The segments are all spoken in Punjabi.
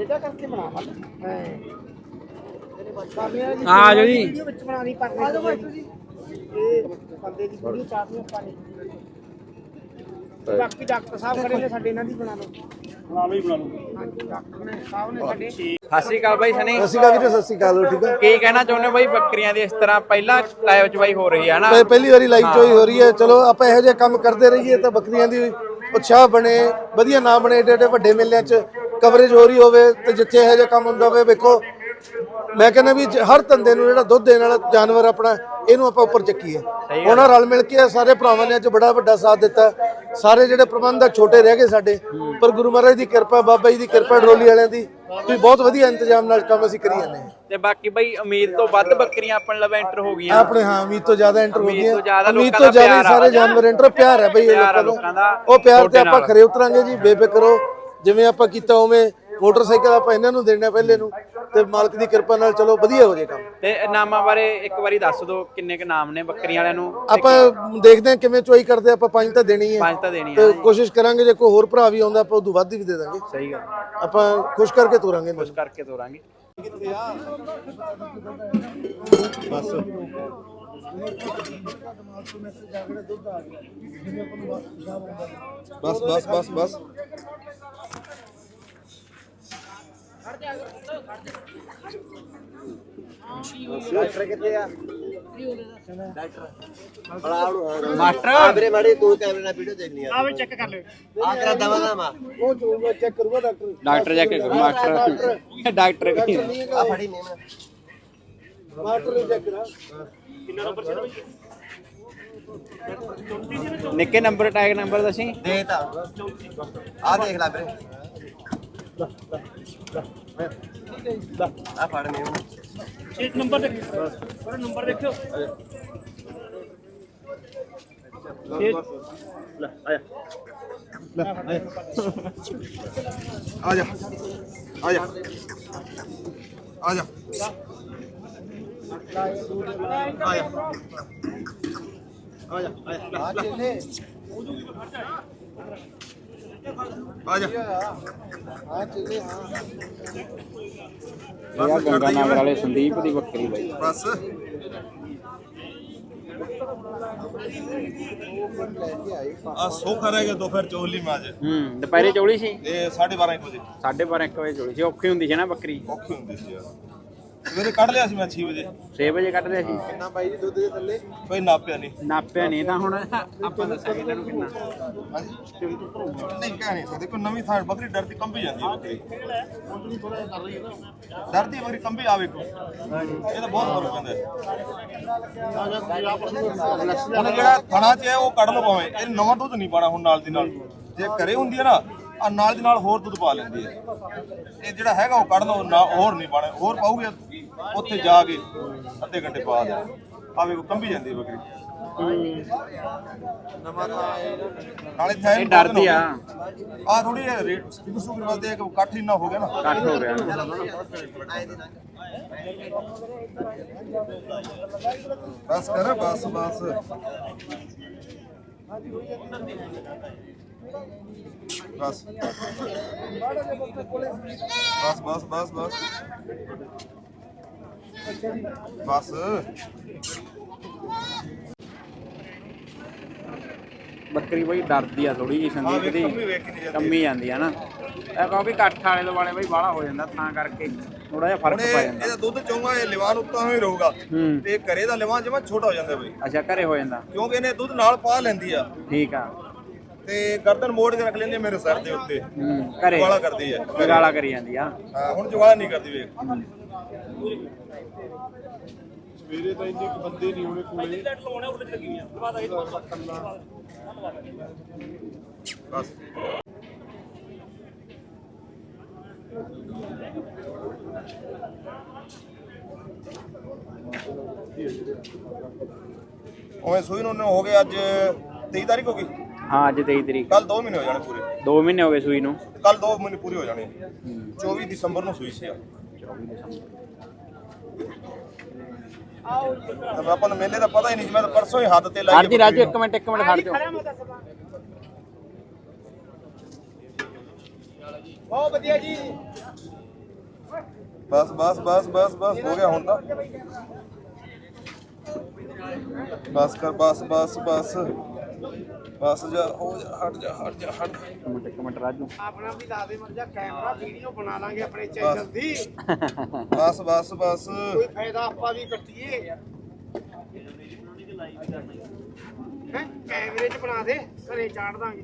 ਇਹਦਾ ਕਰਕੇ ਬਣਾ ਮਤ ਹਾਂ ਕਾਮਿਆਂ ਦੀ ਆ ਜਾਓ ਜੀ। ਵੀਡੀਓ ਵਿੱਚ ਬਣਾਣੀ ਪਰਨੇ ਆ ਜਾਓ ਜੀ ਇਹ ਬੰਦੇ ਦੀ ਵੀਡੀਓ ਚਾਹਤੀ ਆਪਾਂ ਨੇ। ਤੇ ਬਾਕੀ ਡਾਕਟਰ ਸਾਹਿਬ ਖੜੇ ਨੇ ਸਾਡੇ ਇਹਨਾਂ ਦੀ ਬਣਾ ਲਓ। ਬਣਾ ਲਓ ਹੀ ਬਣਾ ਲਓ। ਹਾਂਜੀ ਡਾਕਟਰ ਨੇ ਸਾਹਿਬ ਨੇ ਸਾਡੇ ਸਤਿ ਸ਼੍ਰੀ ਅਕਾਲ ਬਾਈ ਸਨੀ। ਸਤਿ ਸ਼੍ਰੀ ਅਕਾਲ ਵੀਰੇ ਸਤਿ ਸ਼੍ਰੀ ਅਕਾਲ ਠੀਕ ਹੈ? ਕੀ ਕਹਿਣਾ ਚਾਹੁੰਦੇ ਹੋ ਬਾਈ? ਬੱਕਰੀਆਂ ਦੀ ਇਸ ਤਰ੍ਹਾਂ ਪਹਿਲਾਂ ਲਾਈਵ ਚ ਬਾਈ ਹੋ ਰਹੀ ਹੈ ਨਾ? ਪਹਿ- ਪਹਿਲੀ ਵਾਰੀ ਲਾਈਵ ਹੋ। ਰਹੀ ਹੈ। ਚਲੋ ਆਪਾਂ ਇਹੋ ਜਿਹੇ ਕੰਮ ਕਰਦੇ ਰਹੀਏ ਤਾਂ ਬੱਕਰੀਆਂ ਦੀ ਉਤਸ਼ਾਹ ਬਣੇ ਵਧੀਆ ਨਾ ਬਣੇ ਏਡੇ ਏਡੇ ਵੱਡੇ ਮੇਲਿਆਂ 'ਚ। ਕਵਰੇਜ ਹੋ ਰਹੀ ਹੋਵੇ ਤੇ ਜਿੱਥੇ ਇਹੋ ਜਿਹਾ ਕੰਮ ਹੁੰਦਾ ਹੋਵੇ ਵੇਖੋ। ਮੈਂ ਕਹਿੰਦਾ ਵੀ ਜ- ਹਰ ਧੰਦੇ ਨੂੰ ਜਿਹੜਾ ਦੁੱਧ ਦੇਣ ਵਾਲਾ ਜਾਨਵਰ ਆਪਣਾ ਇਹਨੂੰ ਆਪਾਂ ਉੱਪਰ ਚੱਕੀਏ। ਉਹਨਾਂ ਰਲ ਮਿਲ ਕੇ ਸਾਰੇ ਭਰਾਵਾਂ ਨੇ ਅੱਜ ਬੜਾ ਵੱਡਾ ਸਾਥ ਦਿੱਤਾ। ਸਾਰੇ ਜਿਹੜੇ ਪ੍ਰਬੰਧ ਆ ਛੋਟੇ ਰਹਿ ਗਏ ਸਾਡੇ। ਪਰ ਗੁਰੂ ਮਹਾਰਾਜ ਦੀ ਕਿਰਪਾ ਬਾਬਾ ਜੀ ਦੀ ਕਿਰਪਾ ਡਰੋਲੀ ਵਾਲਿਆਂ ਦੀ ਵੀ ਬਹੁਤ ਵਧੀਆ ਇੰਤਜ਼ਾਮ ਨਾਲ ਕੰਮ ਅਸੀਂ ਕਰੀ ਜਾਂਦੇ ਹਾਂ। ਤੇ ਬਾਕੀ ਬਾਈ ਉਮੀਦ ਤੋਂ ਵੱਧ ਬੱਕਰੀਆਂ ਆਪਣੇ ਲਵੇ ਐਂਟਰ ਹੋ ਗਈਆਂ। ਆਪਣੇ ਹਾਂ ਉਮੀਦ ਤੋਂ ਜ਼ਿਆਦਾ ਐਂਟਰ ਹੋ ਉਮੀਦ ਗਈਆਂ। ਜ਼ਿਆਦਾ ਉਮੀਦ ਲੋਕਾਂ ਤੋਂ ਦਾ ਜ਼ਿਆਦਾ ਪਿਆਰ ਆ। ਸਾਰੇ ਜਾਨਵਰ ਐਂਟਰ ਪਿਆਰ ਹੈ ਬਈ ਇਹ ਪਿਆਰ ਆ ਲੋਕਾਂ ਲੋਕਾਂ ਦਾ। ਦਾ ਉਹ ਪਿਆਰ ਤੇ ਤੁਹਾਡੇ ਆਪਾਂ ਨਾਲ। ਖਰੇ ਉਤਰਾਂਗੇ ਜੀ ਬੇਫਿਕਰੋ ਜਿਵੇਂ ਆਪਾਂ ਕੀਤਾ ਉਵੇਂ ਮੋਟਰਸਾਈਕਲ ਆਪਾਂ ਇਹਨਾਂ ਨੂੰ ਦੇਣਾ ਪਹਿਲੇ ਨੂੰ ਤੇ ਮਾਲਕ ਦੀ ਕਿਰਪਾ ਨਾਲ ਚਲੋ ਵਧੀਆ ਹੋ ਜੇ ਕੰਮ। ਤੇ ਨਾਮਾਂ ਬਾਰੇ ਇੱਕ ਵਾਰੀ ਦੱਸ ਦਿਓ ਕਿੰਨੇ ਕ ਨਾਮ ਨੇ ਬੱਕਰੀਆਂ ਵਾਲਿਆਂ ਨੂੰ? ਆਪਾਂ ਦੇਖਦੇ ਹਾਂ ਕਿਵੇਂ ਚੋਈ ਕਰਦੇ ਆਪਾਂ ਪੰਜ ਤਾਂ ਦੇਣੀ ਹੈ। ਪੰਜ ਤਾਂ ਦੇਣੀਆਂ ਤੇ ਕੋਸ਼ਿਸ਼ ਕਰਾਂਗੇ ਜੇ ਕੋਈ ਹੋਰ ਭਰਾ ਵੀ ਆਉਂਦਾ ਆਪਾਂ ਉਦੋਂ ਵੱਧ ਵੀ ਦੇ ਦਾਂਗੇ। ਸਹੀ ਗੱਲ। ਆਪਾਂ ਖੁਸ਼ ਕਰਕੇ ਤੋਰਾਂਗੇ। ਨੂੰ। ਕਰਕੇ ਤੋਰਾਂਗੇ। ਬਸ। ਬਸ ਬਸ ਬਸ ਮਾਸਟਰ। ਵੀਰੇ ਮਾੜੀ ਤੂੰ ਕੈਮਰੇ ਨਾਲ ਵੀਡੀਓ ਦੇਖਣੀ ਆ। ਆਵੇ ਚੈੱਕ ਕਰ ਲਿਓ। ਆ ਤੇਰਾ ਦਵਾ ਦਾ ਮਾ ਉਹ ਜੋ ਚੈੱਕ ਕਰੂਗਾ ਡਾਕਟਰ ਡਾਕਟਰ ਜਾ ਕੇ ਮਾਸਟਰ। ਡਾਕਟਰ ਕੀ? ਆ ਫੜੀ ਨੇ ਮਾਸਟਰ ਨੂੰ ਚੈੱਕ ਕਰਾ। ਨਿੱਕੇ ਨੰਬਰ ਟੈਗ ਨੰਬਰ ਦੱਸੀ? ਦੇ ਤਾਂ। ਆ ਦੇਖ ਲੈ ਵੀਰੇ। ਆ ਫੜ ਨੇ ਇੱਕ ਨੰਬਰ ਦੇਖੋ। ਪਰ ਨੰਬਰ ਦੇਖਿਓ। ਆ ਜਾ ਆ ਜਾ ਆ ਜਾ ਆ ਜਾ ਆ ਜਾ ਆ ਜਾ ਹਾਂ ਚੱਲੇ ਹਾਂ ਇਹ ਗੰਗਾ ਨਗਰ ਵਾਲੇ ਸੰਦੀਪ ਦੀ ਬੱਕਰੀ ਬਾਈ ਬਸ ਆ ਸੋਖਾ ਰਹਿ ਗਿਆ ਦੋ ਫਿਰ ਚੋਲੀ ਮਾਜ ਹੂੰ ਦੁਪਹਿਰੇ ਚੋਲੀ ਸੀ? ਇਹ 12:30 ਵਜੇ। 12:30 1 ਵਜੇ ਚੋਲੀ ਸੀ ਔਖੀ ਹੁੰਦੀ ਸੀ ਨਾ ਬੱਕਰੀ। ਔਖੀ ਹੁੰਦੀ ਸੀ ਯਾਰ। ਸਵੇਰੇ ਕੱਢ ਲਿਆ ਸੀ ਮੈਂ 6 ਵਜੇ। 6 ਵਜੇ ਕੱਢ ਲਿਆ ਸੀ। ਕਿੰਨਾ ਬਾਈ ਜੀ ਦੁੱਧ ਦੇ ਥੱਲੇ? ਕੋਈ ਨਾਪਿਆ ਨਹੀਂ ਨਾਪਿਆ ਨਹੀਂ ਤਾਂ ਹੁਣ ਆਪਾਂ ਦੱਸਾਂਗੇ ਇਹਨਾਂ ਨੂੰ ਕਿੰਨਾ। ਹਾਂਜੀ। ਨਹੀਂ ਕਹਿ ਨਹੀਂ ਸਕਦੇ ਕੋਈ ਨਵੀਂ ਥਾਂ ਬੱਕਰੀ ਡਰਦੀ ਕੰਬੀ ਜਾਂਦੀ ਹੈ। ਬੱਕਰੀ ਡਰਦੀ ਬੱਕਰੀ ਕੰਬੀ ਆਵੇ ਕੋ ਇਹ ਤਾਂ ਬਹੁਤ ਫ਼ਰਕ ਪੈਂਦਾ ਹੈ। ਹੁਣ ਜਿਹੜਾ ਥਣਾ ਚ ਹੈ ਉਹ ਕੱਢ ਲਓ ਭਾਵੇਂ। ਇਹ ਨਵਾਂ ਦੁੱਧ ਨਹੀਂ ਪਾਣਾ ਹੁਣ ਨਾਲ ਦੀ ਨਾਲ। ਜੇ ਘਰੇ ਹੁੰਦੀ ਹੈ ਨਾ ਆ ਨਾਲ ਦੀ ਨਾਲ ਹੋਰ ਦੁੱਧ ਪਾ ਲੈਂਦੀ ਹੈ। ਇਹ ਜਿਹੜਾ ਹੈਗਾ ਉਹ ਕੱਢ ਲਓ ਨਾ ਹੋਰ ਨਹੀਂ ਪਾਣਾ ਹੋਰ ਪਾਉਗੇ ਉੱਥੇ ਜਾ ਕੇ ਅੱਧੇ ਘੰਟੇ ਬਾਅਦ ਆਵੇ ਕੋ ਕੰਬੀ ਜਾਂਦੀ ਹੈ ਬੱਕਰੀ। ਨਾਲੇ ਥੈਨ ਡਰਦੀ ਆ। ਆ ਥੋੜੀ ਰੇਟ ਸਪੀਕਰ ਸੁਪਰ ਵਾਸਤੇ ਇੱਕ ਇਕੱਠ ਇੰਨਾ ਹੋ ਗਿਆ ਨਾ। ਕੱਟ ਹੋ ਗਿਆ। ਬਸ ਕਰ ਬਸ ਬਸ। ਬਸ। ਬਸ ਬਸ ਬਸ ਬਸ। ਬਸ। ਬੱਕਰੀ ਬਈ ਡਰਦੀ ਆ ਥੋੜੀ ਜੀ ਸੰਦੀਪ ਦੀ। ਕੰਮੀ ਜਾਂਦੀ ਆ ਨਾ। ਇਹ ਕਿਉਂਕਿ ਇਕੱਠ ਵਾਲੇ ਤੋਂ ਵਾਲੇ ਬਈ ਬਾਹਲਾ ਹੋ ਜਾਂਦਾ ਤਾਂ ਕਰਕੇ ਥੋੜਾ ਜਿਹਾ ਫ਼ਰਕ ਪੈ ਜਾਂਦਾ। ਇਹਦਾ ਦੁੱਧ ਚੋਂਗਾ ਇਹ ਲਿਵਾਨ ਉੱਤਾਂ ਹੀ ਰਹੂਗਾ। ਤੇ ਘਰੇ ਦਾ ਲਿਵਾਨ ਜਮਾ ਛੋਟਾ ਹੋ ਜਾਂਦਾ ਬਈ। ਅੱਛਾ ਘਰੇ ਹੋ ਜਾਂਦਾ। ਕਿਉਂਕਿ ਇਹਨੇ ਦੁੱਧ ਨਾਲ ਪਾ ਲੈਂਦੀ ਆ। ਠੀਕ ਆ। ਤੇ ਗਰਦਨ ਮੋੜ ਕੇ ਰੱਖ ਲੈਂਦੀ ਆ ਮੇਰੇ ਸਿਰ ਦੇ ਉੱਤੇ। ਹੂੰ ਘਰੇ। ਵਾਲਾ ਕਰਦੀ ਹੈ ਗਾਲਾ ਕਰੀ ਜਾਂਦੀ ਆ। ਹਾਂ ਹੁਣ ਜਵਾਲਾ ਨਹੀਂ ਕਰਦੀ ਵੇਖ। ਸਵੇਰੇ ਤਾਂ ਇੰਨੇ ਬੰਦੇ ਨਹੀਂ ਹੋਣੇ ਕੋਲੇ। ਬਸ। ਉਵੇਂ ਸੂਈ ਨੂੰ ਹੋ ਗਏ ਅੱਜ 23 ਤਾਰੀਖ ਹੋ ਗਈ? ਹਾਂ ਅੱਜ 23 ਤਰੀਕ ਕੱਲ 2 ਮਹੀਨੇ ਹੋ ਜਾਣੇ ਪੂਰੇ। 2 ਮਹੀਨੇ ਹੋ ਗਏ ਸੂਈ ਨੂੰ। ਕੱਲ 2 ਮਹੀਨੇ ਪੂਰੇ ਹੋ ਜਾਣੇ। 24 ਦਸੰਬਰ ਨੂੰ ਸੂਈ ਸੀ ਆ। ਤਾਂ ਆਪਾਂ ਨੂੰ ਮੇਲੇ ਦਾ ਪਤਾ ਹੀ ਨਹੀਂ ਸੀ ਮੈਂ ਤਾਂ ਪਰਸੋਂ ਹੀ ਹੱਥ ਤੇ ਲਾਈ ਰਾਜੀ ਰਾਜੂ ਇੱਕ ਮਿੰਟ ਇੱਕ ਮਿੰਟ ਖੜ ਜਾਓ। ਬਹੁਤ ਵਧੀਆ ਜੀ। ਬਸ ਬਸ ਬਸ ਬਸ ਬਸ ਹੋ ਗਿਆ ਹੁਣ ਤਾਂ। ਬਸ ਕਰ ਬਸ ਬਸ ਬਸ। ਬਸ ਜਾ ਹੋ ਜਾ ਹਟ ਜਾ ਹਟ ਜਾ ਹਟ। ਇੱਕ ਮਿੰਟ ਇੱਕ ਮਿੰਟ ਰਾਜੂ। ਆਪਣਾ ਵੀ ਲਾ ਦੇ ਮਰ ਜਾ ਕੈਮਰਾ ਵੀਡੀਓ ਬਣਾ ਲਾਂਗੇ ਆਪਣੇ ਚੈਨਲ ਦੀ। ਬਸ ਬਸ ਬਸ। ਕੋਈ ਫਾਇਦਾ ਆਪਾਂ ਵੀ ਕੱਟੀਏ। ਹੈ? ਕੈਮਰੇ 'ਚ ਬਣਾ ਦੇ ਘਰੇ ਚਾੜ ਦਾਂਗੇ।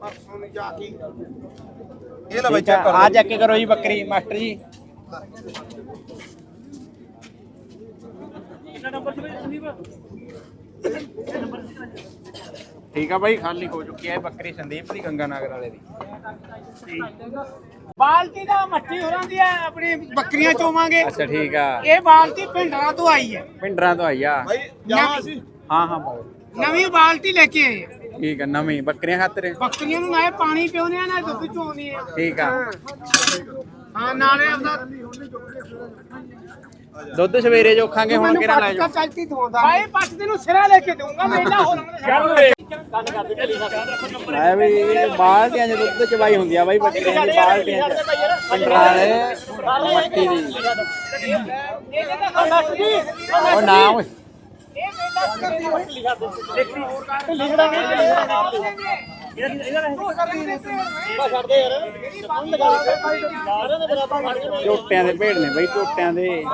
ਪਰਸੋਂ ਨੂੰ ਜਾ ਕੇ। ਇਹ ਲੈ ਬਈ ਚੈੱਕ ਕਰ ਆ ਚੈੱਕ ਕਰੋ ਜੀ ਬੱਕਰੀ ਮਾਸਟਰ ਜੀ। ਠੀਕ ਆ ਬਾਈ ਖਾਲੀ ਹੋ ਚੁੱਕੀ ਹੈ ਬੱਕਰੀ ਸੰਦੀਪ ਦੀ ਗੰਗਾ ਨਗਰ ਵਾਲੇ ਦੀ। ਬਾਲਟੀ ਦਾ ਮੱਠੀ ਹੋਰਾਂ ਦੀ ਹੈ ਆਪਣੀ ਬੱਕਰੀਆਂ ਚੋਵਾਂਗੇ। ਅੱਛਾ ਠੀਕ ਆ। ਇਹ ਬਾਲਟੀ ਪਿੰਡਰਾਂ ਤੋਂ ਆਈ ਹੈ ਪਿੰਡਰਾਂ ਤੋਂ ਆਈ ਆ। ਅਸੀਂ? ਹਾਂ ਹਾਂ ਬਾਈ। ਨਵੀਂ ਬਾਲਟੀ ਲੈ ਕੇ ਆਏ। ਠੀਕ ਆ ਨਵੀਂ ਬੱਕਰੀਆਂ ਖਾਤਰ। ਬੱਕਰੀਆਂ ਨੂੰ ਨਾਲੇ ਪਾਣੀ ਪਿਉਨੇ ਆ ਨਾ ਦੁੱਧ ਚੋਣੀ ਆ। ਠੀਕ ਆ। ਹਾਂ ਨਾਲੇ ਆਪਦਾ ਦੁੱਧ ਸਵੇਰੇ ਜੋਖਾਂਗੇ ਹੁਣ ਕਿਹੜਾ ਲੈ ਜਾਓ? ਚਲਤੀ ਦਵਾਉਂਦਾ ਭਾਈ ਪੱਟ ਦੇ ਨੂੰ ਸਿਰਾ ਲੈ ਕੇ ਦਊਂਗਾ ਮੇਲਾ ਹੋਰਾਂ ਮੈਂ ਵੀ। ਇਹ ਬਾਲਟੀਆਂ 'ਚ ਦੁੱਧ ਚਵਾਈ ਹੁੰਦੀ ਆ ਬਾਈ ਬੱਕਰੀਆਂ ਦੀ ਬਾਲਟੀਆਂ 'ਚ। ਪਿੰਡਰਾਂ ਵਾਲੇ ਮੱਟੀ ਦੀ। ਉਹ ਨਾ ਓਏ। ਝੋਟਿਆਂ ਦੇ ਭੇਡ ਨੇ ਬਾਈ ਝੋਟਿਆਂ ਦੇ।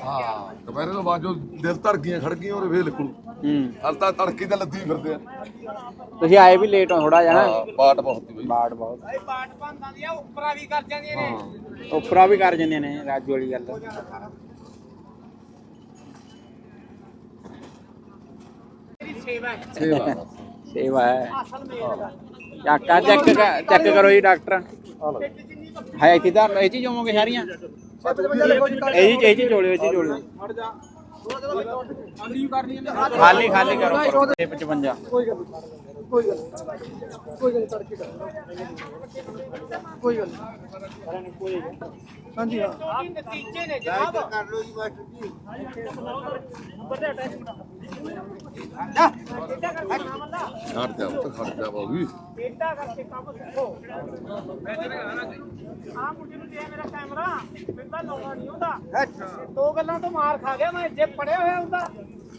ਹਾਂ ਦੁਪਹਿਰੇ ਤੋਂ ਬਾਅਦ ਜੋ ਦਿਲ ਧੜ ਗਈਆਂ ਖੜ ਗਈਆਂ ਉਹਦੇ ਫੇਰ ਲਿਖੂ ਹੂੰ। ਹਲ ਤਾਂ ਤੜਕੇ ਤਾਂ ਲੱਦੀ ਫਿਰਦੇ ਆ। ਤੁਸੀਂ ਆਏ ਵੀ ਲੇਟ ਹੋ ਥੋੜਾ ਜਿਹਾ ਨਾ। ਹਾਂ ਪਾਟ ਬਹੁਤ ਹੀ ਬਈ। ਬਹੁਤ। ਭਾਈ ਬਾਟ ਬੰਦਾਂ ਦੀਆਂ ਉੱਪਰਾਂ ਵੀ ਕਰ ਜਾਂਦੀਆਂ ਨੇ। ਉਪਰਾ ਵੀ ਕਰ ਜਾਂਦੇ ਨੇ ਰਾਜੂ ਵਾਲੀ ਗੱਲ। ਸੇਵਾ ਹੈ। ਸੇਵਾ। ਸੇਵਾ ਹੈ। ਅਸਲ ਮੇਰਾ ਚਾਕਾ ਚੈੱਕ ਚੈੱਕ ਕਰੋ ਜੀ ਡਾਕਟਰ। ਹੈ ਇੱਥੇ ਤਾਂ ਇਹ ਚੀਜ਼ ਹੋਵੋਗੇ ਸਾਰੀਆਂ? ਇਹ ਜੀ ਇਹ ਜੀ ਜੋੜਿਓ ਇਹ ਜੀ ਜੋੜਿਓ। ਖਾਲੀ ਖਾਲੀ ਕਰੋ। ਕਰੋ 55 ਕੋਈ ਨਤੀਜੇ ਨੇ ਜਨਾਬ ਕਰ ਲੋ ਜੀ ਮਾਸਟਰ ਜੀ ਛੱਡ ਜਾ ਉਹ ਤਾਂ ਖੜ ਜਾ ਬਾਬੂ ਬੇਟਾ ਕਰਕੇ ਕੰਮ ਸਿੱਖੋ ਆ ਮੁੰਡੇ ਨੂੰ ਦੇ ਮੇਰਾ ਕੈਮਰਾ ਪਹਿਲਾਂ ਲਾਉਣਾ ਨਹੀਂ ਹੁੰਦਾ ਦੋ ਗੱਲਾਂ ਤੋਂ ਮਾਰ ਖਾ ਗਿਆ ਮੈਂ ਜੇ ਪੜਿਆ ਹੋਇਆ ਹੁੰਦਾ।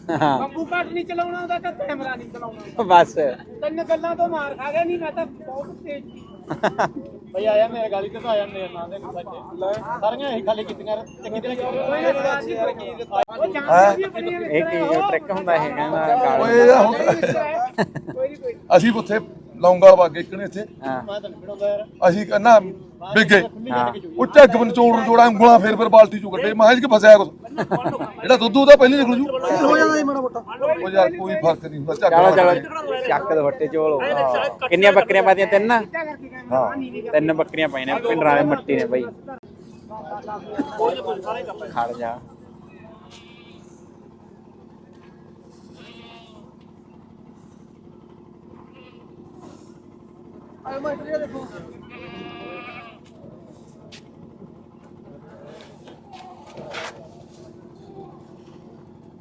ਬੰਬੂ ਕੱਟ ਨਹੀਂ ਚਲਾਉਣਾ ਹੁੰਦਾ ਤਾਂ ਕੈਮਰਾ ਨਹੀਂ ਚਲਾਉਣਾ। ਹੁੰਦਾ। ਬਸ। ਤਿੰਨ ਗੱਲਾਂ ਤੋਂ ਮਾਰ ਖਾ ਗਿਆ ਨਹੀਂ ਮੈਂ ਤਾਂ ਬਹੁਤ ਤੇਜ਼ ਸੀ। ਬਈ ਆਇਆ ਮੇਰੇ ਗਾਲੀ ਤੇ ਆਇਆ ਮੇਰੇ ਨਾਂ ਦੇ ਸੱਚੇ ਸਾਰੀਆਂ ਇਹ ਖਾਲੀ ਕੀਤੀਆਂ ਚੰਗੀ ਤਰ੍ਹਾਂ ਉਹ ਜਾਣਦੇ ਵੀ ਆਪਣੀਆਂ ਨੇ ਇਹ ਕੀ ਟ੍ਰਿਕ ਹੁੰਦਾ ਇਹ ਕਹਿੰਦਾ ਗਾਲ। ਓਏ ਇਹਦਾ ਹੁਣ ਕੋਈ ਨਹੀਂ ਕੋਈ ਅਸੀਂ ਉੱਥੇ ਲੌਂਗਾਲ ਵਾਗੇ ਇੱਕਨੇ ਇੱਥੇ। ਅਸੀਂ ਕਹਿੰਨਾ ਬਿੱਗੇ। ਹਾਂ। ਉਹ ਝੱਗ ਬਨ ਚੋੜ ਜੋੜਾ ਉਂਗਲਾਂ ਫੇਰ ਫੇਰ ਬਾਲਟੀ ਚੋਂ ਕੱਢੇ। ਮੈਂ ਕਿ ਫਸਿਆ ਕੁਛ? ਜਿਹੜਾ ਦੁੱਧ ਉਹਦਾ ਪਹਿਲੇ ਨਿਕਲ ਜੂ। ਹੋ ਜਾਂਦਾ ਹੀ ਮਾੜਾ ਮੋਟਾ। ਉਹ ਯਾਰ ਕੋਈ ਫ਼ਰਕ ਨਹੀਂ ਹੁੰਦਾ ਝੱਗ ਚਲੋ। ਚਲੋ। ਚੱਕ ਦੋ ਵੱਟੇ ਚੋਲੋ। ਕਿੰਨੀਆਂ ਬੱਕਰੀਆਂ ਪਾਤੀਆਂ ਤਿੰਨ? ਕਹਿੰਦਾ ਤਿੰਨ ਬੱਕਰੀਆਂ ਪਾਈਆਂ ਨੇ ਪਿੰਡਰਾਂ ਵਾਲੇ ਮੱਟੀ ਨੇ ਬਾਈ। ਖੜ ਜਾ।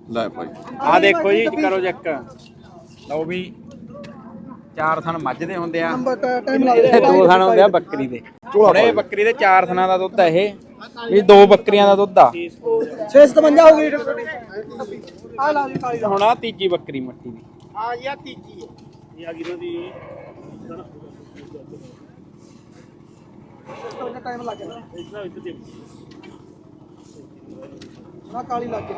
ਲੈ ਭਾਈ। ਆ ਦੇਖੋ ਜੀ ਕਰੋ ਚੈੱਕ ਲਓ ਵੀ ਚਾਰ ਥਣ ਮੱਝ ਦੇ ਹੁੰਦੇ ਆ। ਦੋ ਥਣ ਹੁੰਦੇ ਆ ਬੱਕਰੀ ਦੇ। ਹੁਣ ਇਹ ਬੱਕਰੀ ਦੇ ਚਾਰ ਥਣਾਂ ਦਾ ਦੁੱਧ ਆ ਇਹ। ਵੀ ਦੋ ਬੱਕਰੀਆਂ ਦਾ ਦੁੱਧ ਆ। 657 ਹੋ ਗਈ। ਆ ਲਾ ਜੀ ਕਾਲੀ ਹੁਣ ਆ ਤੀਜੀ ਬੱਕਰੀ ਮੱਟੀ ਦੀ। ਹਾਂ ਜੀ ਆ ਤੀਜੀ ਹੈ ਟਾਈਮ ਲੱਗ ਗਿਆ ਨਾ ਕਾਲੀ ਲੱਗ ਗਈ।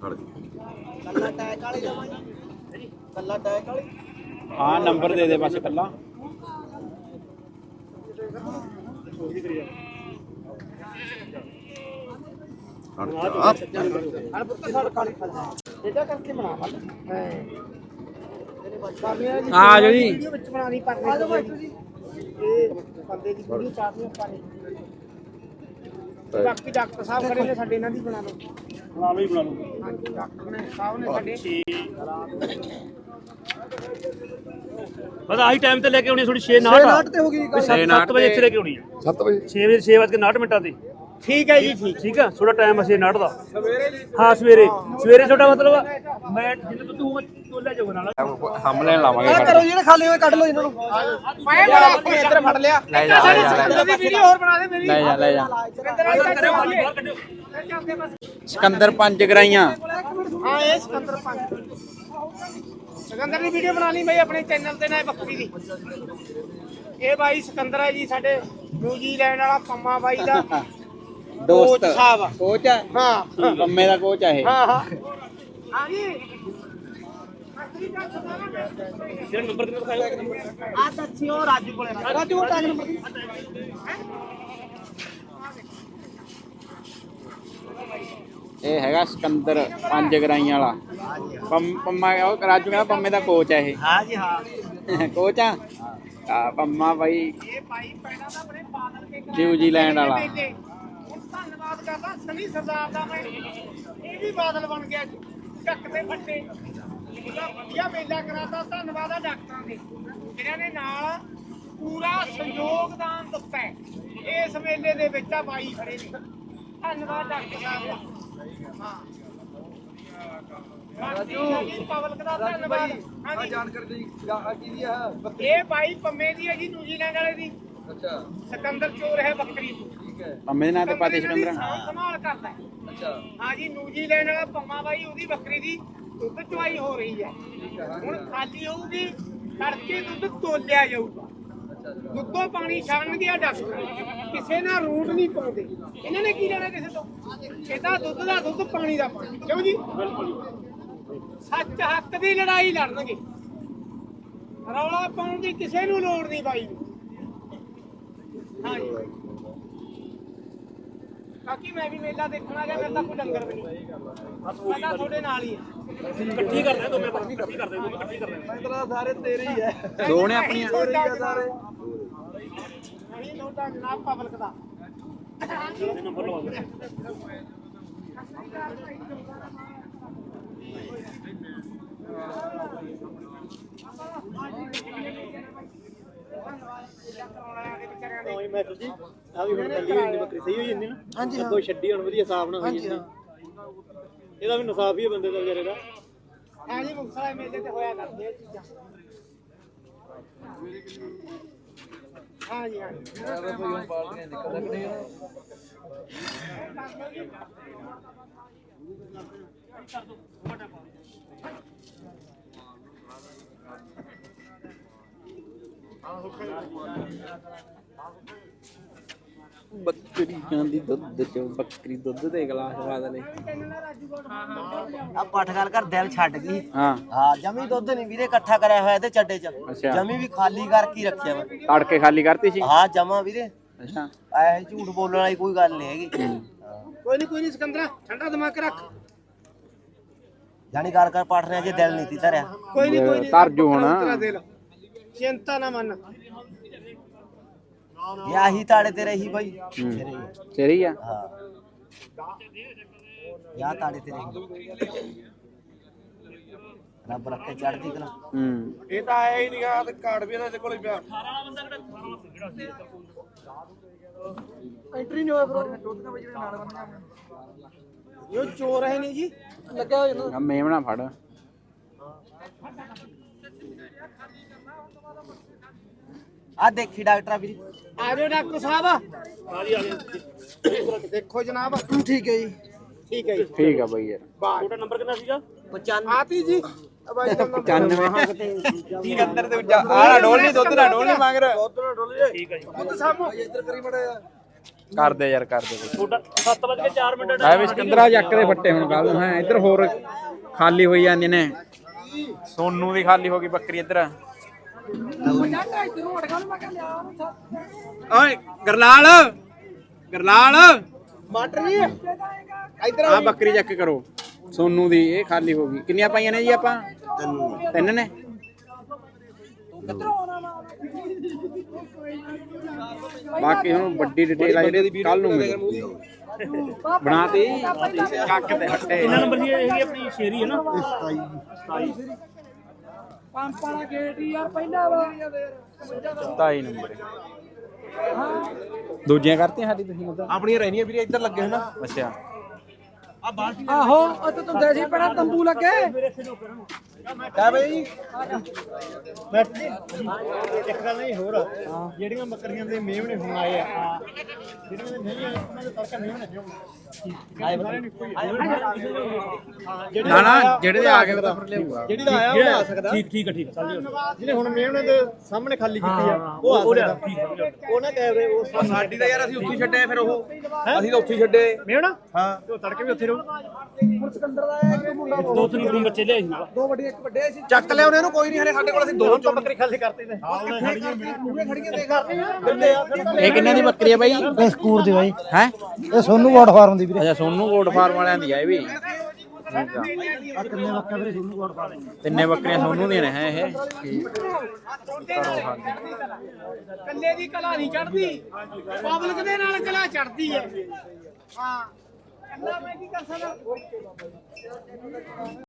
ਖੜ ਕੱਲਾ ਟੈਕ ਵਾਲੀ ਜਾਵਾਂਗੇ। ਕੱਲਾ ਟੈਕ ਵਾਲੀ ਹਾਂ ਨੰਬਰ ਦੇ ਦੇ ਬਸ ਕੱਲਾ ਖੜ ਜਾ। ਹਰ ਪੁੱਤ ਸਾਡ ਕਾਲੀ ਖਾ ਇਹਦਾ ਕਰਕੇ ਬਣਾ ਮੱਲ ਆ ਜਾਓ ਜੀ। ਵੀਡੀਓ ਵਿੱਚ ਬਣਾਣੀ ਪਰ ਆ ਜਾਓ ਮਾਸਟਰ ਜੀ। ਇਹ ਬੰਦੇ ਦੀ ਵੀਡੀਓ ਚਾਹਦੇ ਆਪਾਂ ਨੇ ਬਾਕੀ ਡਾਕਟਰ ਸਾਹਿਬ ਖੜੇ ਨੇ ਸਾਡੇ ਇਹਨਾਂ ਦੀ ਬਣਾ ਲਓ। ਹਾਂ ਬਈ ਬਣਾ ਲਓ। ਹਾਂਜੀ ਡਾਕਟਰ ਨੇ ਸਾਹਿਬ ਨੇ ਸਾਡੇ। ਬਸ ਆਹੀ ਟਾਈਮ ਤੇ ਲੈ ਕੇ ਆਉਣੀ ਥੋੜੀ 6 ਨਾਟ ਤੇ ਹੋ ਗਈ 7 ਵਜੇ ਇੱਥੇ ਲੈ ਕੇ ਆਉਣੀ 7 ਵਜੇ? 6 ਵਜੇ 6 ਵਜੇ 9 ਮਿੰਟਾਂ ਤੇ। ਠੀਕ ਹੈ ਜੀ ਠੀਕ। ਠੀਕ ਆ ਥੋੜਾ ਟਾਈਮ ਅਸੀਂ ਨਾਟ ਦਾ ਹਾਂ ਸਵੇਰੇ। ਸਵੇਰੇ ਤੁਹਾਡਾ ਮਤਲਬ ਮੈਂ ਜਿੰਨੇ ਤੋਂ ਤੂੰ ਤੋਲਿਆ ਜਾਊਗਾ ਨਾਲ। ਹਮਲੇ ਲਾਵਾਂਗੇ ਕਰੋ ਜਿਹੜੇ ਖਾਲੀ ਹੋਏ ਕੱਢ ਲਓ ਇਹਨਾਂ ਨੂੰ। ਮੈਂ ਬੜਾ ਇੱਧਰ ਫੜ ਲਿਆ। ਲੈ ਜਾ ਲੈ ਜਾ ਸਿਕੰਦਰ ਦੀ ਵੀਡੀਓ ਹੋਰ ਬਣਾ ਦੇ ਮੇਰੀ। ਲੈ ਜਾ ਲੈ ਜਾ। ਸਿਕੰਦਰ ਪੰਜ ਗਰਾਈਆਂ। ਹਾਂ ਇਹ ਸਿਕੰਦਰ ਪੰਜ। ਸਿਕੰਦਰ ਦੀ ਵੀਡੀਓ ਬਣਾ ਲਈ ਬਈ ਆਪਣੇ ਚੈਨਲ ਤੇ ਨਾ ਬੱਕਰੀ ਦੀ ਇਹ ਬਾਈ ਸਿਕੰਦਰ ਹੈ ਜੀ ਸਾਡੇ ਨਿਊਜ਼ੀਲੈਂਡ ਵਾਲਾ ਪੰਮਾ ਬਾਈ ਦਾ। ਦੋਸਤ। ਕੋਚ ਸਾਹਿਬ। ਕੋਚ ਹੈ ਹਾਂ। ਕੰਮੇ ਦਾ ਕੋਚ ਹੈ ਇਹ। ਹਾਂ ਹਾਂ। ਹਾਂ ਜੀ ਜਿਹੜਾ ਨੰਬਰ ਕਿੰਨਾ ਦਿਖਾਇਆ ਆ ਦੱਸੀ ਉਹ ਰਾਜੂ ਕੋਲੇ। ਰਾਜੂ ਕੋਲ ਟੈਗ ਨੰਬਰ। ਇਹ ਹੈਗਾ ਸਿਕੰਦਰ ਪੰਜ ਗਰਾਈਆਂ ਵਾਲਾ। ਪੰਮ- ਉਹ ਰਾਜੂ ਕਹਿੰਦਾ ਪੰਮੇ ਦਾ ਕੋਚ ਹੈ ਇਹ। ਹਾਂ ਜੀ ਹਾਂ। ਕੋਚ ਆ? ਆ ਪੰਮਾ ਬਾਈ। ਇਹ ਭਾਈ ਪਹਿਲਾਂ ਤਾਂ ਆਪਣੇ ਬਾਦਲ ਕੇ ਨਿਊਜ਼ੀਲੈਂਡ ਵਾਲਾ। ਧੰਨਵਾਦ ਕਰਦਾ ਸਨੀ ਸਰਦਾਰ ਦਾ ਮੈਂ ਇਹ ਵੀ ਬਾਦਲ ਬਣ ਗਿਆ ਜੀ। ਚੱਕ ਤੇ ਫੱਟੇ। ਉਹਦਾ ਵਧੀਆ ਮੇਲਾ ਕਰਾਤਾ ਧੰਨਵਾਦ ਆ ਡਾਕਟਰਾਂ ਦੇ। ਜਿਨ੍ਹਾਂ ਨੇ ਨਾਲ ਪੂਰਾ ਸਹਿਯੋਗਦਾਨ ਦਿੱਤਾ ਹੈ। ਇਸ ਮੇਲੇ ਦੇ ਵਿੱਚ ਆ ਬਾਈ ਖੜੇ ਨੇ। ਧੰਨਵਾਦ ਡਾਕਟਰ ਸਾਹਿਬ ਦਾ। ਹਾਂ। ਰਾਜੂ ਪਬਲਿਕ ਦਾ ਧੰਨਵਾਦ। ਹਾਂਜੀ। ਜਾਣਕਾਰੀ ਦੀ ਆ ਕੀ ਦੀ ਆ ਇਹ ਬਾਈ ਪੰਮੇ ਦੀ ਹੈ ਜੀ ਨਿਊਜ਼ੀਲੈਂਡ ਵਾਲੇ ਦੀ। ਅੱਛਾ। ਸਿਕੰਦਰ ਚੋਰ ਹੈ ਬੱਕਰੀ। ਦੀ ਹੈ ਪੰਮੇ ਦੇ ਨਾਂ ਤੇ ਪਾਤੇ ਸਿਕੰਦਰ ਸੰਭਾਲ ਕਰਦਾ ਹੈ। ਅੱਛਾ। ਹਾਂ ਜੀ ਨਿਊਜ਼ੀਲੈਂਡ ਵਾਲਾ ਪੰਮਾ ਬਾਈ ਉਹਦੀ ਬੱਕਰੀ ਦੀ ਦੁੱਧ ਚਵਾਈ ਹੋ ਰਹੀ ਹੈ। ਹੁਣ ਖਾਲੀ ਹੋਊਗੀ ਤੜਕੇ ਦੁੱਧ ਤੋਲਿਆ ਜਾਊਗਾ। ਦੁੱਧੋਂ ਪਾਣੀ ਛਾਣਨਗੇ ਆ ਡਾਕਟਰ। ਕਿਸੇ ਨਾਲ ਰੂਟ ਨਹੀਂ ਪਾਉਂਦੇ। ਇਹਨਾਂ ਨੇ ਕੀ ਲੈਣਾ ਕਿਸੇ ਤੋਂ? ਇਹ ਤਾਂ ਦੁੱਧ ਦਾ ਦੁੱਧ ਪਾਣੀ ਦਾ ਪਾਣੀ। ਕਿਉਂ ਜੀ। ਸੱਚ ਹੱਕ ਦੀ ਲੜਾਈ ਲੜਨਗੇ। ਰੌਲਾ ਪਾਉਣ ਦੀ ਕਿਸੇ ਨੂੰ ਲੋੜ ਨਹੀਂ ਬਾਈ ਨੂੰ। ਹਾਂ ਜੀ। ਬਾਕੀ ਮੈਂ ਵੀ ਮੇਲਾ ਦੇਖਣਾ ਗਿਆ ਮੇਰੇ ਤਾਂ ਕੋਈ ਡੰਗਰ ਵੀ ਨਹੀਂ। ਮੈਂ ਤਾਂ ਤੁਹਾਡੇ ਨਾਲ ਹੀ ਹੈ ਇਕੱਠੀ ਕਰਦੇ ਦੋ ਮੈਂ ਇਕੱਠੀ ਕਰਦੇ ਦੋ ਇਕੱਠੀ ਕਰਦੇ ਤੇਰਾ ਸਾਰੇ ਤੇਰੇ ਹੀ ਹੈ ਦੋ ਨੇ ਆਪਣੀਆਂ। ਸਾਰੇ। ਨਹੀਂ ਲੋਟਾ ਜਨਾਬ ਪਬਲਿਕ ਦਾ। ਨੰਬਰ ਲਵਾ ਮੈਸਟਰ ਜੀ ਆ ਵੀ ਹੁਣ ਕੱਲੀ ਹੋਈ ਬੱਕਰੀ ਸਹੀ ਹੋਈ ਜਾਂਦੀ ਨਾ? ਹਾਂਜੀ ਹਾਂ। ਕੋਈ ਛੱਡੀ ਹੁਣ ਵਧੀਆ ਸਾਫ਼ ਨਾ ਹੋਈ ਹਾਂਜੀ ਜਾਂਦੀ ਹਾਂ। ਇਹਦਾ ਵੀ ਨਸਾਬ ਹੀ ਹੈ ਬੰਦੇ ਦਾ ਵਿਚਾਰੇ ਦਾ। ਹਾਂ ਜੀ ਮੁਕਸਰਾ ਮੇਲੇ ਤੇ ਹੋਇਆ ਕਰਦੇ ਇਹ ਚੀਜ਼ਾਂ। ਹਾਂ ਜੀ ਬੱਕਰੀਆਂ ਦੀ ਦੁੱਧ ਚ ਬੱਕਰੀ ਦੁੱਧ ਦੇ ਗਲਾਸ ਬਾਦ ਲੈ ਆ ਪੱਠ ਗੱਲ ਕਰ ਦਿਲ ਛੱਡ ਗਈ। ਹਾਂ। ਹਾਂ ਜਮੀ ਦੁੱਧ ਨਹੀਂ ਵੀਰੇ ਇਕੱਠਾ ਕਰਿਆ ਹੋਇਆ ਤੇ ਚੱਡੇ ਚ। ਅੱਛਾ। ਜਮੀ ਵੀ ਖਾਲੀ ਕਰਕੇ ਹੀ ਰੱਖਿਆ ਵਾ। ਤੜਕੇ ਖਾਲੀ ਕਰਤੀ ਸੀ? ਹਾਂ ਜਮਾ ਵੀਰੇ। ਅੱਛਾ। ਐ ਝੂਠ ਬੋਲਣ ਵਾਲੀ ਕੋਈ ਗੱਲ ਨਹੀਂ ਹੈਗੀ। ਕੋਈ ਨਹੀਂ ਕੋਈ ਨਹੀਂ ਸਿਕੰਦਰਾ ਠੰਡਾ ਦਿਮਾਗ ਰੱਖ। ਜਾਨੀ ਕਰ ਕਰ ਪੱਠ ਰਿਆ ਜੇ ਦਿਲ ਨਹੀਂ ਤੀ ਧਰਿਆ। ਕੋਈ ਨਹੀਂ ਕੋਈ ਨਹੀਂ ਧਰ ਜੂ ਹੁਣ। ਦਿਲ। ਚਿੰਤਾ ਨਾ ਮੰਨ। ਆਹੀ ਤਾੜੇ ਤੇ ਰਹੀ ਬਾਈ। ਤੇਰੀ ਆ। ਹਾਂ ਯਾ ਤਾੜੇ ਤੇ ਰਹੀ। ਰੱਬ ਰੱਖੇ ਚੜਦੀ ਕਲਾ। ਹੂੰ। ਇਹ ਤਾਂ ਆਇਆ ਹੀ ਨਹੀਂ ਆ ਤੇ ਕਾਰਡ ਵੀ ਇਹਦੇ ਕੋਲ ਹੀ ਪਿਆ। ਐਂਟਰੀ ਨਹੀਂ ਹੋਇਆ ਫਿਰ। ਟੋਟੀਆਂ ਵਜੇ ਨਾਲ ਬੰਦੀਆਂ ਇਹ ਚੋਰ ਹੈ ਨਹੀਂ ਜੀ। ਲੱਗਿਆ ਹੋ ਜਾਂਦਾ ਆ ਮੇਮਣਾ ਫੜ। ਆ ਦੇਖੀ ਡਾਕਟਰ ਵੀਰੇ। ਆ ਜਾਓ ਡਾਕਟਰ ਸਾਹਿਬ। ਆ ਜੀ ਆ ਜੀ ਦੇਖੋ ਜਨਾਬ। ਠੀਕ ਹੈ ਜੀ। ਠੀਕ ਹੈ ਜੀ। ਠੀਕ ਆ ਬਈ ਯਾਰ। ਨੰਬਰ ਕਿੰਨਾ ਸੀਗਾ? 95 ਆਤੀ ਜੀ। ਆ ਬਾਈ ਦਾ ਨੰਬਰ। 95 ਸਿਕੰਦਰ ਤੇ ਆਹ ਡੋਲ ਨਹੀਂ ਦੁੱਧ ਨਾ ਡੋਲ ਨਹੀਂ ਮੰਗ ਰਿਹਾ। ਠੀਕ ਹੈ ਜੀ। ਦੁੱਧ ਸਾਹਮੋ ਇੱਧਰ ਕਰੀ ਮੜਿਆ ਕਰ ਦੇ ਯਾਰ ਕਰ ਦੇ ਬਈ। ਤੁਹਾਡਾ 7 ਵਜੇ 4 ਮਿੰਟ ਲੈ ਵੀ ਸਿਕੰਦਰਾ ਜੱਕ ਦੇ ਫੱਟੇ ਹੁਣ ਕੱਲ ਨੂੰ। ਹੈ ਇੱਧਰ ਹੋਰ ਖਾਲੀ ਹੋਈ ਜਾਂਦੇ ਨੇ। ਸੋਨੂ ਦੀ ਖਾਲੀ ਹੋ ਗਈ ਬੱਕਰੀ ਇੱਧਰ। ਓਏ ਗਰਲਾਲ। ਗਰਲਾਲ। ਮਟਰ ਜੀ ਇਧਰ ਆ ਬੱਕਰੀ ਚੈੱਕ ਕਰੋ। ਸੋਨੂ ਦੀ ਇਹ ਖਾਲੀ ਹੋ ਗਈ। ਕਿੰਨੀਆਂ ਪਾਈਆਂ ਨੇ ਜੀ ਆਪਾਂ? ਤਿੰਨ ਨੇ। ਬਾਕੀ ਹੁਣ ਵੱਡੀ ਡਿਟੇਲ ਆ ਜਿਹੜੀ ਕੱਲ ਨੂੰ ਮਿਲੂਗੀ ਬਣਾਤੀ? ਕੱਕ ਤੇ ਹੱਟੇ। ਕਿੰਨਾ ਨੰਬਰ ਇਹ ਹੈਗੀ ਆਪਣੀ ਸ਼ੇਰੀ ਹੈ ਨਾ। 27 ਪੰਪਾਲਾ ਗੇਟ ਹੀ ਯਾਰ ਪਹਿਲਾਂ ਵਾ। 27 ਨੰਬਰ। ਦੂਜੀਆਂ ਕਰਤੀਆਂ ਸਾਡੀ ਤੁਸੀਂ ਮਤਲਬ? ਆਪਣੀਆਂ ਰਹਿਣੀਆਂ ਵੀਰੇ ਇੱਧਰ ਲੱਗੇ ਨਾ ਅੱਛਾ। ਆਹੋ ਉਹ ਤਾਂ ਤੁੰਦੇ ਸੀ ਪਹਿਲਾਂ ਤੰਬੂ ਲੱਗੇ। ਕਾ ਬਈ ਬੈਠ ਜੀ ਇੱਕ ਗੱਲ ਨਹੀਂ ਹੋਰ ਜਿਹੜੀਆਂ ਬੱਕਰੀਆਂ ਦੇ ਮੇਵਣੇ ਹੁਣ ਆਏ ਆ ਜਿਹੜੀਆਂ ਦੇ ਨਹੀਂ ਆਏ ਉਹਨਾਂ ਦੇ ਤੜਕਾ ਮੇਵਣੇ ਕਿਉਂ ਆਏ ਨਾ ਨਾ ਜਿਹੜੇ ਦੇ ਆ ਕੇ ਤਾਂ ਫਿਰ ਲਿਆਊਗਾ ਜਿਹੜੀ ਦਾ ਆਇਆ ਉਹ ਆ ਸਕਦਾ। ਠੀਕ ਠੀਕ ਠੀਕ ਚੱਲ ਜੀ। ਜਿਹਨੇ ਹੁਣ ਮੇਵਣੇ ਦੇ ਸਾਹਮਣੇ ਖਾਲੀ ਕੀਤੀ ਆ ਉਹ ਆ ਸਕਦਾ। ਉਹ ਨਾ ਕਹਿ ਰਹੇ ਉਹ ਸਾਡੀ ਤਾਂ ਯਾਰ ਅਸੀਂ ਉੱਥੇ ਹੀ ਛੱਡੇ ਫਿਰ ਉਹ। ਅਸੀਂ ਤਾਂ ਉੱਥੇ ਛੱਡੇ। ਮੇਵਣਾ ਹਾਂ। ਤੇ ਉਹ ਤੜਕੇ ਵੀ ਉੱਥੇ ਰਹੂ। ਦੋ ਤਿੰਨ ਕੁੜੀ ਬੱਚੇ ਲਿਆਏ ਸੀ। ਨਾਲ ਦੋ ਵੱਡੇ ਇੱਕ ਵੱਡੇ ਸੀ। ਚੱਕ ਲਿਆ ਉਹਨੇ ਇਹਨੂੰ ਕੋਈ ਨਹੀਂ ਹਲੇ ਸਾਡੇ ਕੋਲ ਅਸੀਂ ਦੋ ਦੋ ਬੱਕਰੀ ਖਾਲੀ ਕਰਤੇ ਨੇ। ਹਾਂ ਉਹਨੇ ਪੂਰੀਆਂ ਖੜੀਆਂ ਦੇਖ। ਇਹ ਕਿੰਨੇ ਦੀ ਬੱਕਰੀ ਹੈ ਬਾਈ? ਇਹ ਸਕੂਰ ਦੀ ਬਾਈ। ਹੈ? ਇਹ ਸੋਨੂ ਵਾਟ ਫਾਰਮ ਦੀ ਵੀਰੇ। ਅੱਛਾ ਸੋਨੂ ਗੋਡ ਫਾਰਮ ਵਾਲਿਆਂ ਦੀ ਆ ਇਹ ਵੀ। ਆ ਕਿੰਨੇ ਬੱਕਰੇ ਵੀਰੇ ਸੋਨੂ ਫਾਰਮ ਤਿੰਨੇ ਬੱਕਰੀਆਂ ਸੋਨੂ ਦੀਆਂ ਨੇ ਹੈ ਇਹ? ਕੱਲੇ ਦੀ ਕਲਾ ਨਹੀਂ ਚੜਦੀ। ਪਬਲਿਕ ਦੇ ਨਾਲ ਕਲਾ ਚੜਦੀ ਹੈ। ਹਾਂ। ਕੱਲਾ ਮੈਂ ਕੀ ਕਰ ਸਕਦਾ?